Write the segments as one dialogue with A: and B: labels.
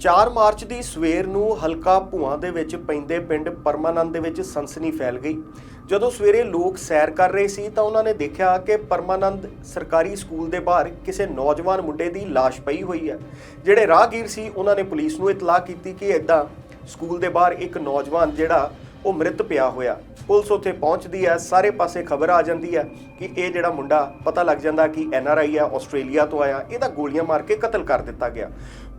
A: 4 March ਦੀ ਸਵੇਰ ਨੂੰ ਹਲਕਾ ਭੂਆਂ ਦੇ ਵਿੱਚ ਪੈਂਦੇ ਪਿੰਡ ਪਰਮਾਨੰਦ ਦੇ ਵਿੱਚ ਸਨਸਨੀ ਫੈਲ ਗਈ। ਜਦੋਂ ਸਵੇਰੇ ਲੋਕ ਸੈਰ ਕਰ ਰਹੇ ਸੀ ਤਾਂ ਉਹਨਾਂ ਨੇ ਦੇਖਿਆ ਕਿ ਪਰਮਾਨੰਦ ਸਰਕਾਰੀ ਸਕੂਲ ਦੇ ਬਾਹਰ ਕਿਸੇ ਨੌਜਵਾਨ ਮੁੰਡੇ ਦੀ ਲਾਸ਼ ਪਈ ਹੋਈ ਹੈ। ਜਿਹੜੇ ਰਾਹਗੀਰ ਸੀ, ਉਹਨਾਂ ਨੇ ਪੁਲਿਸ ਨੂੰ ਇਤਲਾਹ ਕੀਤੀ ਕਿ ਇਦਾਂ ਸਕੂਲ ਦੇ ਬਾਹਰ ਇੱਕ ਨੌਜਵਾਨ ਜਿਹੜਾ, ਉਹ ਮ੍ਰਿਤ ਪਿਆ ਹੋਇਆ। ਪੁਲਿਸ ਉੱਥੇ ਪਹੁੰਚਦੀ ਹੈ, ਸਾਰੇ ਪਾਸੇ ਖਬਰ ਆ ਜਾਂਦੀ ਹੈ ਕਿ ਇਹ ਜਿਹੜਾ ਮੁੰਡਾ, ਪਤਾ ਲੱਗ ਜਾਂਦਾ ਕਿ ਐਨ ਆਰ ਆਈ ਹੈ, ਆਸਟ੍ਰੇਲੀਆ ਤੋਂ ਆਇਆ। ਇਹਦਾ ਗੋਲੀਆਂ ਮਾਰ ਕੇ ਕਤਲ ਕਰ ਦਿੱਤਾ ਗਿਆ।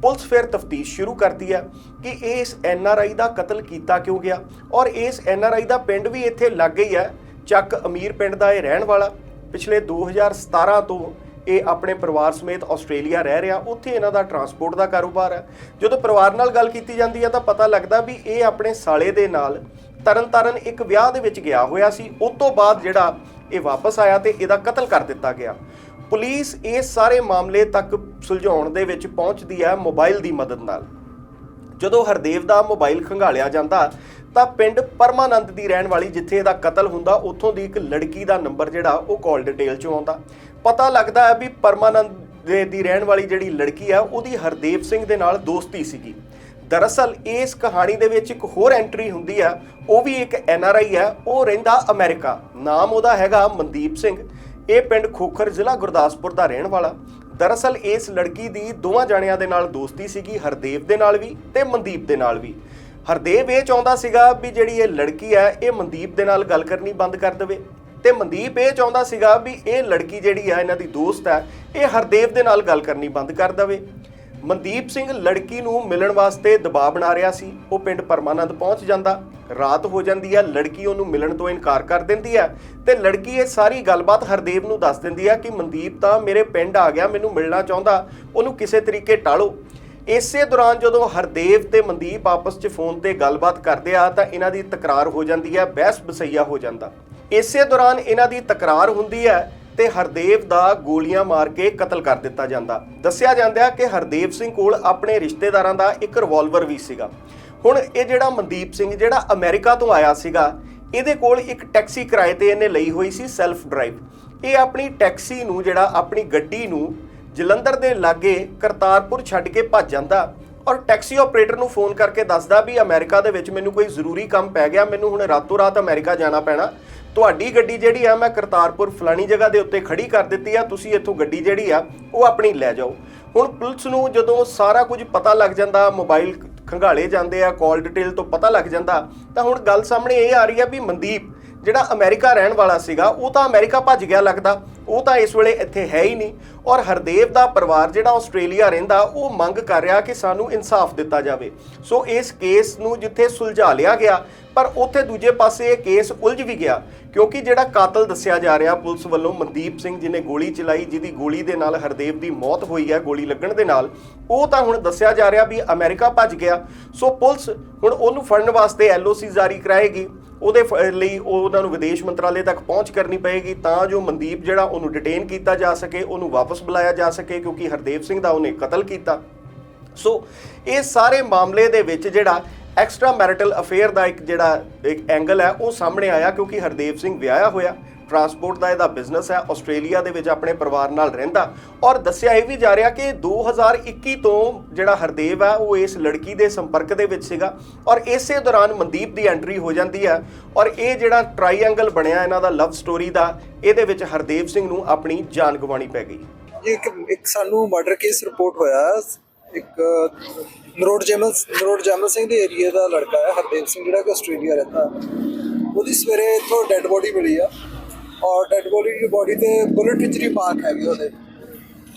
A: ਪੁਲਿਸ ਫਿਰ ਤਫਤੀਸ਼ ਸ਼ੁਰੂ ਕਰਦੀ ਹੈ ਕਿ ਇਸ ਐਨ ਆਰ ਆਈ ਦਾ ਕਤਲ ਕੀਤਾ ਕਿਉਂ ਗਿਆ ਔਰ ਇਸ ਐਨ ਆਰ ਆਈ ਦਾ ਪਿੰਡ ਵੀ ਇੱਥੇ ਲੱਗ ਹੀ ਹੈ। ਚੱਕ ਅਮੀਰ ਪਿੰਡ ਦਾ ਇਹ ਰਹਿਣ ਵਾਲਾ। ਪਿਛਲੇ 2017 ਤੋਂ ਇਹ ਆਪਣੇ ਪਰਿਵਾਰ ਸਮੇਤ ਆਸਟ੍ਰੇਲੀਆ ਰਹਿ ਰਿਹਾ। ਉੱਥੇ ਇਹਨਾਂ ਦਾ ਟਰਾਂਸਪੋਰਟ ਦਾ ਕਾਰੋਬਾਰ ਹੈ। ਜਦੋਂ ਪਰਿਵਾਰ ਨਾਲ ਗੱਲ ਕੀਤੀ ਜਾਂਦੀ ਹੈ ਤਾਂ ਪਤਾ ਲੱਗਦਾ ਵੀ ਇਹ ਆਪਣੇ ਸਾਲੇ ਦੇ ਨਾਲ ਤਰਨਤਾਰਨ ਇੱਕ ਵਿਆਹ ਦੇ ਵਿੱਚ ਗਿਆ ਹੋਇਆ ਸੀ। ਉਸ ਤੋਂ ਬਾਅਦ ਜਿਹੜਾ ਇਹ ਵਾਪਸ ਆਇਆ ਤੇ ਇਹਦਾ ਕਤਲ ਕਰ ਦਿੱਤਾ ਗਿਆ। ਪੁਲਿਸ ਇਸ ਸਾਰੇ ਮਾਮਲੇ ਤੱਕ ਸੁਲਝਾਉਣ ਦੇ ਵਿੱਚ ਪਹੁੰਚਦੀ ਹੈ ਮੋਬਾਈਲ ਦੀ ਮਦਦ ਨਾਲ। ਜਦੋਂ ਹਰਦੇਵ ਦਾ ਮੋਬਾਈਲ ਖੰਗਾਲਿਆ ਜਾਂਦਾ, ਤਾਂ ਪਿੰਡ ਪਰਮਾਨੰਦ ਦੀ ਰਹਿਣ ਵਾਲੀ ਜਿੱਥੇ ਇਹਦਾ ਕਤਲ ਹੁੰਦਾ, ਉੱਥੋਂ ਦੀ ਇੱਕ ਲੜਕੀ ਦਾ ਨੰਬਰ ਜਿਹੜਾ, ਉਹ ਕਾਲ ਡਿਟੇਲ ਚੋਂ ਆਉਂਦਾ। ਪਤਾ ਲੱਗਦਾ ਹੈ ਵੀ ਪਰਮਾਨੰਦ ਦੇ, ਦੀ ਰਹਿਣ ਵਾਲੀ ਜਿਹੜੀ ਲੜਕੀ ਆ ਉਹਦੀ ਹਰਦੇਵ ਸਿੰਘ ਦੇ ਨਾਲ ਦੋਸਤੀ ਸੀਗੀ। ਦਰਅਸਲ, ਇਸ ਕਹਾਣੀ ਦੇ ਵਿੱਚ ਇੱਕ ਹੋਰ ਐਂਟਰੀ ਹੁੰਦੀ ਆ ਉਹ ਵੀ ਇੱਕ ਐਨ ਆਰ ਆਈ ਹੈ, ਉਹ ਰਹਿੰਦਾ ਅਮਰੀਕਾ। ਨਾਮ ਉਹਦਾ ਹੈਗਾ ਮਨਦੀਪ ਸਿੰਘ। ਇਹ ਪਿੰਡ ਖੋਖਰ ਜ਼ਿਲ੍ਹਾ ਗੁਰਦਾਸਪੁਰ ਦਾ ਰਹਿਣ ਵਾਲਾ। ਦਰਅਸਲ ਇਸ ਲੜਕੀ ਦੀ ਦੋਵਾਂ ਜਣਿਆਂ ਦੇ ਨਾਲ ਦੋਸਤੀ ਸੀਗੀ, ਹਰਦੇਵ ਦੇ ਨਾਲ ਵੀ ਤੇ ਮਨਦੀਪ ਦੇ ਨਾਲ ਵੀ। ਹਰਦੇਵ ਇਹ ਚਾਹੁੰਦਾ ਸੀਗਾ ਵੀ ਜਿਹੜੀ ਇਹ ਲੜਕੀ ਹੈ, ਇਹ ਮਨਦੀਪ ਦੇ ਨਾਲ ਗੱਲ ਕਰਨੀ ਬੰਦ ਕਰ ਦੇਵੇ। ਤੇ ਮਨਦੀਪ ਇਹ ਚਾਹੁੰਦਾ ਸੀਗਾ ਵੀ ਇਹ ਲੜਕੀ ਜਿਹੜੀ ਆ ਇਹਨਾਂ ਦੀ ਦੋਸਤ ਹੈ, ਇਹ ਹਰਦੇਵ ਦੇ ਨਾਲ ਗੱਲ ਕਰਨੀ ਬੰਦ ਕਰ ਦੇਵੇ। ਮਨਦੀਪ ਸਿੰਘ ਲੜਕੀ ਨੂੰ ਮਿਲਣ ਵਾਸਤੇ ਦਬਾਅ ਬਣਾ ਰਿਹਾ ਸੀ। ਉਹ ਪਿੰਡ ਪਰਮਾਨੰਦ ਪਹੁੰਚ ਜਾਂਦਾ। ਰਾਤ ਹੋ ਜਾਂਦੀ ਹੈ, ਲੜਕੀ ਉਹਨੂੰ ਮਿਲਣ ਤੋਂ ਇਨਕਾਰ ਕਰ ਦਿੰਦੀ ਹੈ ਤੇ ਲੜਕੀ ਇਹ ਸਾਰੀ ਗੱਲਬਾਤ ਹਰਦੇਵ ਨੂੰ ਦੱਸ ਦਿੰਦੀ ਹੈ ਕਿ ਮਨਦੀਪ ਤਾਂ ਮੇਰੇ ਪਿੰਡ ਆ ਗਿਆ, ਮੈਨੂੰ ਮਿਲਣਾ ਚਾਹੁੰਦਾ, ਉਹਨੂੰ ਕਿਸੇ ਤਰੀਕੇ ਟਾਲੋ। ਇਸੇ ਦੌਰਾਨ ਜਦੋਂ ਹਰਦੇਵ ਤੇ ਮਨਦੀਪ ਆਪਸ 'ਚ ਫੋਨ ਤੇ ਗੱਲਬਾਤ ਕਰਦੇ ਆ, ਤਾਂ ਇਹਨਾਂ ਦੀ ਤਕਰਾਰ ਹੋ ਜਾਂਦੀ ਹੈ, ਬਹਿਸ ਬਸਈਆ ਹੋ ਜਾਂਦਾ। ਇਸੇ ਦੌਰਾਨ ਇਹਨਾਂ ਦੀ ਤਕਰਾਰ ਹੁੰਦੀ ਹੈ ਤੇ ਹਰਦੇਵ ਦਾ ਗੋਲੀਆਂ ਮਾਰ ਕੇ ਕਤਲ ਕਰ ਦਿੱਤਾ ਜਾਂਦਾ। ਦੱਸਿਆ ਜਾਂਦਾ ਹੈ ਕਿ ਹਰਦੇਵ ਸਿੰਘ ਕੋਲ ਆਪਣੇ ਰਿਸ਼ਤੇਦਾਰਾਂ ਦਾ ਇੱਕ ਰਿਵਾਲਵਰ ਵੀ ਸੀਗਾ। ਹੁਣ ਇਹ ਜਿਹੜਾ ਮਨਦੀਪ ਸਿੰਘ ਜਿਹੜਾ ਅਮਰੀਕਾ ਤੋਂ ਆਇਆ ਸੀਗਾ, ਇਹਦੇ ਕੋਲ ਇੱਕ ਟੈਕਸੀ ਕਿਰਾਏ ਤੇ ਇਹਨੇ ਲਈ ਹੋਈ ਸੀ ਸੈਲਫ ਡਰਾਈਵ ਇਹ ਆਪਣੀ ਟੈਕਸੀ ਨੂੰ ਜਿਹੜਾ ਆਪਣੀ ਗੱਡੀ ਨੂੰ ਜਲੰਧਰ ਦੇ ਲਾਗੇ ਕਰਤਾਰਪੁਰ ਛੱਡ ਕੇ ਭੱਜ ਜਾਂਦਾ ਔਰ ਟੈਕਸੀ ਆਪਰੇਟਰ ਨੂੰ ਫੋਨ ਕਰਕੇ ਦੱਸਦਾ ਵੀ ਅਮਰੀਕਾ ਦੇ ਵਿੱਚ ਮੈਨੂੰ ਕੋਈ ਜ਼ਰੂਰੀ ਕੰਮ ਪੈ ਗਿਆ, ਮੈਨੂੰ ਹੁਣ ਰਾਤੋਂ ਰਾਤ ਅਮਰੀਕਾ ਜਾਣਾ ਪੈਣਾ। ਤੁਹਾਡੀ ਗੱਡੀ ਜਿਹੜੀ ਆ, ਮੈਂ ਕਰਤਾਰਪੁਰ ਫਲਾਣੀ ਜਗ੍ਹਾ ਦੇ ਉੱਤੇ ਖੜੀ ਕਰ ਦਿੱਤੀ ਆ, ਤੁਸੀਂ ਇੱਥੋਂ ਗੱਡੀ ਜਿਹੜੀ ਆ, ਉਹ ਆਪਣੀ ਲੈ ਜਾਓ। ਹੁਣ ਪੁਲਿਸ ਨੂੰ ਜਦੋਂ ਸਾਰਾ ਕੁਝ ਪਤਾ ਲੱਗ ਜਾਂਦਾ, ਮੋਬਾਈਲ ਖੰਗਾਲੇ ਜਾਂਦੇ ਆ ਕਾਲ ਡਿਟੇਲ ਤੋਂ ਪਤਾ ਲੱਗ ਜਾਂਦਾ। ਤਾਂ ਹੁਣ ਗੱਲ ਸਾਹਮਣੇ ਇਹ ਆ ਰਹੀ ਆ ਵੀ ਮਨਦੀਪ, ਜਿਹੜਾ ਅਮਰੀਕਾ ਰਹਿਣ ਵਾਲਾ ਸੀਗਾ, ਉਹ ਤਾਂ ਅਮਰੀਕਾ ਭੱਜ ਗਿਆ ਲੱਗਦਾ। ਉਹ ਤਾਂ ਇਸ ਵੇਲੇ ਇੱਥੇ ਹੈ ਹੀ ਨਹੀਂ। ਔਰ ਹਰਦੇਵ ਦਾ ਪਰਿਵਾਰ ਜਿਹੜਾ ਆਸਟ੍ਰੇਲੀਆ ਰਹਿੰਦਾ, ਉਹ ਮੰਗ ਕਰ ਰਿਹਾ ਕਿ ਸਾਨੂੰ ਇਨਸਾਫ ਦਿੱਤਾ ਜਾਵੇ। ਸੋ ਇਸ ਕੇਸ ਨੂੰ ਜਿੱਥੇ ਸੁਲਝਾ ਲਿਆ ਗਿਆ, ਪਰ ਉੱਥੇ ਦੂਜੇ ਪਾਸੇ ਇਹ ਕੇਸ ਉਲਝ ਵੀ ਗਿਆ, ਕਿਉਂਕਿ ਜਿਹੜਾ ਕਾਤਲ ਦੱਸਿਆ ਜਾ ਰਿਹਾ ਪੁਲਿਸ ਵੱਲੋਂ ਮਨਦੀਪ ਸਿੰਘ ਜਿਹਨੇ ਗੋਲੀ ਚਲਾਈ, ਜਿਹਦੀ ਗੋਲੀ ਦੇ ਨਾਲ ਹਰਦੇਵ ਦੀ ਮੌਤ ਹੋਈ ਹੈ ਗੋਲੀ ਲੱਗਣ ਦੇ ਨਾਲ, ਉਹ ਤਾਂ ਹੁਣ ਦੱਸਿਆ ਜਾ ਰਿਹਾ ਵੀ ਅਮਰੀਕਾ ਭੱਜ ਗਿਆ। ਸੋ ਪੁਲਿਸ ਹੁਣ ਉਹਨੂੰ ਫੜਨ ਵਾਸਤੇ ਐਲਓਸੀ ਜਾਰੀ ਕਰਾਏਗੀ। ਉਹਦੇ ਫ- ਲਈ ਉਹ ਉਹਨਾਂ ਨੂੰ ਵਿਦੇਸ਼ ਮੰਤਰਾਲੇ ਤੱਕ ਪਹੁੰਚ ਕਰਨੀ ਪਏਗੀ ਤਾਂ ਜੋ ਮਨਦੀਪ ਜਿਹੜਾ ਉਹਨੂੰ ਡਿਟੇਨ ਕੀਤਾ ਜਾ ਸਕੇ, ਉਹਨੂੰ ਵਾਪਸ ਬੁਲਾਇਆ ਜਾ ਸਕੇ ਕਿਉਂਕਿ ਹਰਦੇਵ ਸਿੰਘ ਦਾ ਉਹਨੇ ਕਤਲ ਕੀਤਾ। ਸੋ ਇਹ ਸਾਰੇ ਮਾਮਲੇ ਦੇ ਵਿੱਚ ਜਿਹੜਾ ਐਕਸਟਰਾ ਮੈਰਿਟਲ ਅਫੇਅਰ ਦਾ ਇੱਕ ਜਿਹੜਾ ਇੱਕ ਐਂਗਲ ਹੈ, ਉਹ ਸਾਹਮਣੇ ਆਇਆ ਕਿਉਂਕਿ ਹਰਦੇਵ ਸਿੰਘ ਵਿਆਹਿਆ ਹੋਇਆ। ਟਰਾਂਸਪੋਰਟ ਦਾ ਇਹਦਾ ਬਿਜ਼ਨਸ ਹੈ, ਆਸਟ੍ਰੇਲੀਆ ਦੇ ਵਿੱਚ ਆਪਣੇ ਪਰਿਵਾਰ ਨਾਲ ਰਹਿੰਦਾ। ਔਰ ਦੱਸਿਆ ਇਹ ਵੀ ਜਾ ਰਿਹਾ ਕਿ 2021 ਤੋਂ ਜਿਹੜਾ ਹਰਦੇਵ ਹੈ, ਉਹ ਇਸ ਲੜਕੀ ਦੇ ਸੰਪਰਕ ਦੇ ਵਿੱਚ ਸੀਗਾ। ਔਰ ਇਸੇ ਦੌਰਾਨ ਮਨਦੀਪ ਦੀ ਐਂਟਰੀ ਹੋ ਜਾਂਦੀ ਹੈ। ਔਰ ਇਹ ਜਿਹੜਾ ਟ੍ਰਾਈਐਂਗਲ ਬਣਿਆ ਇਹਨਾਂ ਦਾ ਲਵ ਸਟੋਰੀ ਦਾ, ਇਹਦੇ ਵਿੱਚ ਹਰਦੇਵ ਸਿੰਘ ਨੂੰ ਆਪਣੀ ਜਾਨ ਗਵਾਉਣੀ ਪੈ ਗਈ।
B: ਇੱਕ ਇੱਕ ਸਾਨੂੰ ਮਰਡਰ ਕੇਸ ਰਿਪੋਰਟ ਹੋਇਆ। ਇੱਕ ਨਰੋਡ ਜੈਮਲ ਨਰੋਡ ਜੈਮਲ ਸਿੰਘ ਦੇ ਏਰੀਆ ਦਾ ਲੜਕਾ ਹੈ, ਹਰਦੇਵ ਸਿੰਘ, ਜਿਹੜਾ ਕਿ ਆਸਟ੍ਰੇਲੀਆ ਰਹਿੰਦਾ। ਉਹਦੀ ਸਵੇਰੇ ਇੱਥੋਂ ਡੈੱਡ ਬੋਡੀ ਮਿਲੀ ਆ। ਔਰ ਡੈੱਡ ਬੋਡੀ ਦੀ ਬੋਡੀ ਤੇ ਬੁਲਟ ਇੰਜਰੀ ਮਾਰਕ ਹੈਗੀ ਉਹਦੇ।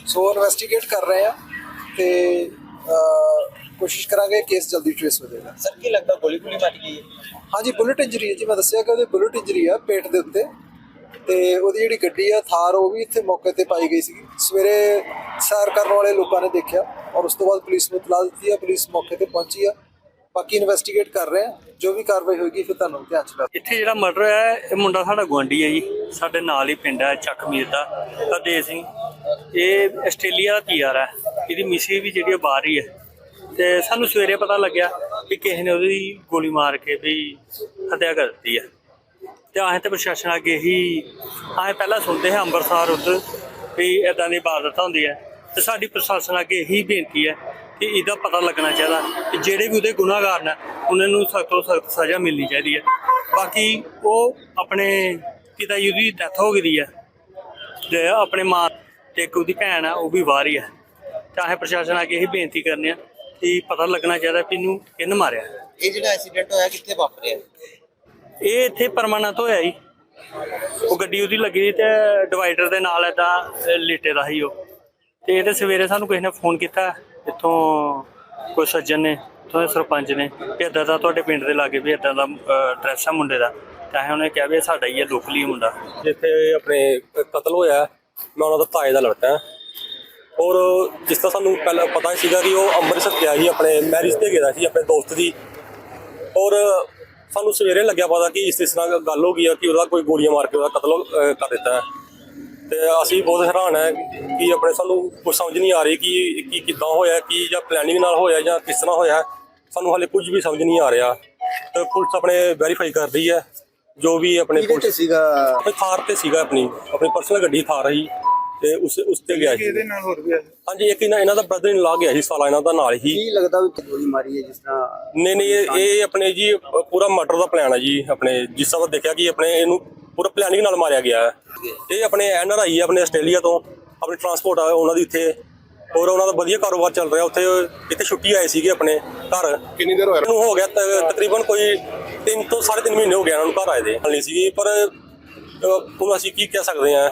B: ਸੋ ਇਨਵੈਸਟੀਗੇਟ ਕਰ ਰਹੇ ਆ ਤੇ ਕੋਸ਼ਿਸ਼ ਕਰਾਂਗੇ ਕੇਸ ਜਲਦੀ ਟ੍ਰੇਸ ਹੋ ਜਾਏਗਾ
C: ਸਰ ਕੀ ਲੱਗਦਾ ਗੋਲੀ ਗੋਲੀ ਮਾਰੀ ਗਈ ਹੈ?
B: ਹਾਂਜੀ ਬੁਲਟ ਇੰਜਰੀ ਹੈ ਜੀ। ਮੈਂ ਦੱਸਿਆ ਕਿ ਉਹਦੇ ਬੁਲਟ ਇੰਜਰੀ ਆ ਪੇਟ ਦੇ ਉੱਤੇ। ਤੇ ਉਹਦੀ ਜਿਹੜੀ ਗੱਡੀ ਆ ਥਾਰ ਉਹ ਵੀ ਇੱਥੇ ਮੌਕੇ ਤੇ ਪਾਈ ਗਈ ਸੀ ਸਵੇਰੇ ਸੈਰ ਕਰਨ ਵਾਲੇ ਲੋਕਾਂ ਨੇ ਦੇਖਿਆ ਔਰ ਉਸ ਤੋਂ ਬਾਅਦ ਪੁਲਿਸ ਨੂੰ ਇਤਲਾਹ ਦਿੱਤੀ ਆ। ਪੁਲਿਸ ਮੌਕੇ ਤੇ ਪਹੁੰਚੀ ਆ। ਬਾਕੀ ਇਨਵੈਸਟੀਗੇਟ ਕਰ ਰਹੇ ਆ ਜੋ ਵੀ ਕਾਰਵਾਈ ਹੋਏਗੀ, ਫਿਰ ਤੁਹਾਨੂੰ ਧਿਆਨ ਚ ਰੱਖ
D: ਇੱਥੇ ਜਿਹੜਾ ਮਰਡਰ ਹੈ ਇਹ ਮੁੰਡਾ ਸਾਡਾ ਗੁਆਂਢੀ ਹੈ ਜੀ। ਸਾਡੇ ਨਾਲ ਹੀ ਪਿੰਡ ਹੈ, ਚੱਕਮੀਰ ਦਾ। ਹਰਦੇਵ ਸਿੰਘ ਇਹ ਆਸਟ੍ਰੇਲੀਆ ਦਾ ਪੀਆਰ ਹੈ। ਇਹਦੀ ਮਿਸੀ ਵੀ ਜਿਹੜੀ ਉਹ ਬਾਹਰ ਹੀ ਹੈ। ਤੇ ਸਾਨੂੰ ਸਵੇਰੇ ਪਤਾ ਲੱਗਿਆ ਕਿ ਕਿਸੇ ਨੇ ਉਹਦੀ ਗੋਲੀ ਮਾਰ ਕੇ ਵੀ ਹੱਤਿਆ ਕਰ ਦਿੱਤੀ ਹੈ। ਤੇ ਆਹ ਤੇ ਪ੍ਰਸ਼ਾਸਨ ਅੱਗੇ ਹੀ, ਆਹ ਪਹਿਲਾਂ ਸੁਣਦੇ ਹਾਂ ਅੰਮ੍ਰਿਤਸਰ ਉੱਧਰ ਵੀ ਇਦਾਂ ਦੀ ਇਬਾਦਤ ਹੁੰਦੀ ਹੈ। ਤੇ ਸਾਡੀ ਪ੍ਰਸ਼ਾਸਨ ਅੱਗੇ ਇਹੀ ਬੇਨਤੀ ਹੈ ਤੇ ਇਹਦਾ ਪਤਾ ਲੱਗਣਾ ਚਾਹੀਦਾ ਕਿ ਜਿਹੜੇ ਵੀ ਉਹਦੇ ਗੁਨਾਹਗਾਰ ਨੇ ਉਹਨਾਂ ਨੂੰ ਸਖਤ ਤੋਂ ਸਖਤ ਸਜ਼ਾ ਮਿਲਣੀ ਚਾਹੀਦੀ ਹੈ। ਬਾਕੀ ਉਹ ਆਪਣੇ ਪਿਤਾ ਜੀ ਦੀ ਡੈਥ ਹੋ ਗਈ ਹੈ ਤੇ ਆਪਣੇ ਮਾਂ ਤੇ ਇੱਕ ਉਹਦੀ ਭੈਣ ਆ ਉਹ ਵੀ ਬਾਹਰ ਹੀ। ਹੈ ਚਾਹੇ ਪ੍ਰਸ਼ਾਸਨ ਅੱਗੇ ਇਹ ਬੇਨਤੀ ਕਰਨੇ ਆ ਕਿ ਪਤਾ ਲੱਗਣਾ ਚਾਹੀਦਾ ਕਿ ਇਹਨੂੰ ਕਿਹਨੇ ਮਾਰਿਆ।
C: ਇਹ ਜਿਹੜਾ ਐਕਸੀਡੈਂਟ ਹੋਇਆ ਕਿੱਥੇ ਵਾਪਰਿਆ?
D: ਇਹ ਇੱਥੇ ਪਰਮਾਨੈਂਟ ਹੋਇਆ ਜੀ। ਉਹ ਗੱਡੀ ਉਹਦੀ ਲੱਗੀ ਤੇ ਡਿਵਾਈਡਰ ਦੇ ਨਾਲ ਏਦਾਂ ਲੇਟੇ ਦਾ ਸੀ ਉਹ। ਤੇ ਇਹਦੇ ਸਵੇਰੇ ਸਾਨੂੰ ਕਿਸੇ ਨੇ ਫੋਨ ਕੀਤਾ। ਇੱਥੋਂ ਕੋਈ ਸੱਜਣ ਨੇ, ਇੱਥੋਂ ਦੇ ਸਰਪੰਚ ਨੇ ਕਿ ਏਦਾਂ ਦਾ ਤੁਹਾਡੇ ਪਿੰਡ ਦੇ ਲਾਗੇ ਵੀ ਏਦਾਂ ਦਾ ਐਡਰੈਸ ਆ ਮੁੰਡੇ ਦਾ। ਤਾਂ ਉਹਨੇ ਕਿਹਾ ਵੀ ਇਹ ਸਾਡਾ ਹੀ ਹੈ ਲੋਕਲੀ ਮੁੰਡਾ।
E: ਜਿੱਥੇ ਆਪਣੇ ਕਤਲ ਹੋਇਆ, ਮੈਂ ਉਹਨਾਂ ਦਾ ਤਾਏ ਦਾ ਲੜਕਾ ਔਰ ਜਿਸ ਤਰ੍ਹਾਂ ਸਾਨੂੰ ਪਹਿਲਾਂ ਪਤਾ ਹੀ ਸੀਗਾ ਕਿ ਉਹ ਅੰਮ੍ਰਿਤਸਰ ਗਿਆ ਸੀ, ਆਪਣੇ ਮੈਰਿਜ ਤੇ ਗਿਆ ਸੀ, ਆਪਣੇ ਦੋਸਤ ਦੀ। ਔਰ ਸਾਨੂੰ ਸਵੇਰੇ ਲੱਗਿਆ ਪਤਾ ਕਿ ਇਸ ਤਰ੍ਹਾਂ ਗੱਲ ਹੋ ਗਈ ਆ ਕਿ ਉਹਦਾ ਕੋਈ ਗੋਲੀਆਂ ਮਾਰ ਕੇ ਉਹਦਾ ਕਤਲ ਕਰ ਦਿੱਤਾ। ਹੈ ਤੇ ਅਸੀਂ ਬਹੁਤ ਹੈਰਾਨ ਹੈ ਕਿ ਆਪਣੇ ਸਾਨੂੰ ਕੁਝ ਸਮਝ ਨਹੀਂ ਆ ਰਹੀ ਕਿ ਕੀ ਕਿੱਦਾਂ ਹੋਇਆ ਕੀ ਜਾਂ ਪਲੈਨਿੰਗ ਨਾਲ ਹੋਇਆ ਜਾਂ ਕਿਸ ਤਰ੍ਹਾਂ ਹੋਇਆ। ਸਾਨੂੰ ਹਾਲੇ ਕੁਝ ਵੀ ਸਮਝ ਨਹੀਂ ਆ ਰਿਹਾ। ਤੇ ਪੁਲਿਸ ਆਪਣੇ ਵੈਰੀਫਾਈ ਕਰ ਰਹੀ ਹੈ ਜੋ ਵੀ ਆਪਣੇ ਪੁਲਿਸ
C: ਸੀਗਾ?
E: ਆਪਣੀ ਥਾਰ ਤੇ ਸੀਗਾ ਆਪਣੀ ਆਪਣੀ ਪਰਸਨਲ ਗੱਡੀ ਥਾਰ ਰਹੀ ਤੇ ਉਸ ਉਸ ਤੇ ਗਿਆ ਸੀ।
B: ਇਹਦੇ ਨਾਲ ਹੋਰ ਵੀ
E: ਹਾਂਜੀ ਇੱਕ ਇਹਨਾਂ ਇਹਨਾਂ ਦਾ ਬ੍ਰਦਰ ਇਨ ਲਾ ਗਿਆ ਸੀ ਸਾਲਾ ਇਹਨਾਂ ਦਾ ਨਾਲ ਹੀ।
C: ਕੀ ਲੱਗਦਾ ਵੀ ਗੋਲੀ ਮਾਰੀ ਹੈ ਜਿਸ ਤਰ੍ਹਾਂ
E: ਨਹੀਂ ਨਹੀਂ ਇਹ ਇਹ ਆਪਣੇ ਜੀ ਪੂਰਾ ਮਰਡਰ ਦਾ ਪਲਾਨ ਹੈ ਜੀ ਆਪਣੇ ਜਿਸ ਤਰ੍ਹਾਂ ਦੇਖਿਆ ਕਿ ਆਪਣੇ ਇਹਨੂੰ ਪੂਰਾ ਪਲੈਨਿੰਗ ਨਾਲ ਮਾਰਿਆ ਗਿਆ ਹੈ। ਇਹ ਆਪਣੇ ਐਨਆਰ ਆਈ ਹੈ ਆਪਣੇ ਆਸਟ੍ਰੇਲੀਆ ਤੋਂ ਆਪਣੇ ਟਰਾਂਸਪੋਰਟ ਆ ਉਹਨਾਂ ਦੀ ਇੱਥੇ। ਔਰ ਉਹਨਾਂ ਦਾ ਵਧੀਆ ਕਾਰੋਬਾਰ ਚੱਲ ਰਿਹਾ ਉੱਥੇ ਇੱਥੇ ਛੁੱਟੀ ਆਏ ਸੀਗੇ ਆਪਣੇ ਘਰ।
F: ਕਿੰਨੀ ਦੇਰ ਹੋਇਆ?
E: ਨੂੰ ਹੋ ਗਿਆ ਤਕਰੀਬਨ ਕੋਈ 3 ਤੋਂ 3.5 ਮਹੀਨੇ ਹੋ ਗਏ ਇਹਨਾਂ ਨੂੰ ਘਰ ਆਏ ਦੇ। ਨਹੀਂ ਸੀਗੀ ਪਰ ਹੁਣ ਅਸੀਂ ਕੀ ਕਹਿ ਸਕਦੇ ਹਾਂ।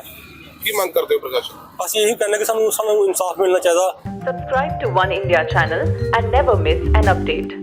F: ਕੀ ਮੰਗ ਕਰਦੇ ਹੋ ਪ੍ਰਕਾਸ਼ਨ
E: ਅਸੀਂ ਇਹੀ ਕਹਿੰਦੇ ਕਿ ਸਾਨੂੰ ਸਾਨੂੰ ਇਨਸਾਫ ਮਿਲਣਾ ਚਾਹੀਦਾ।
G: Subscribe to One India channel and never miss an update.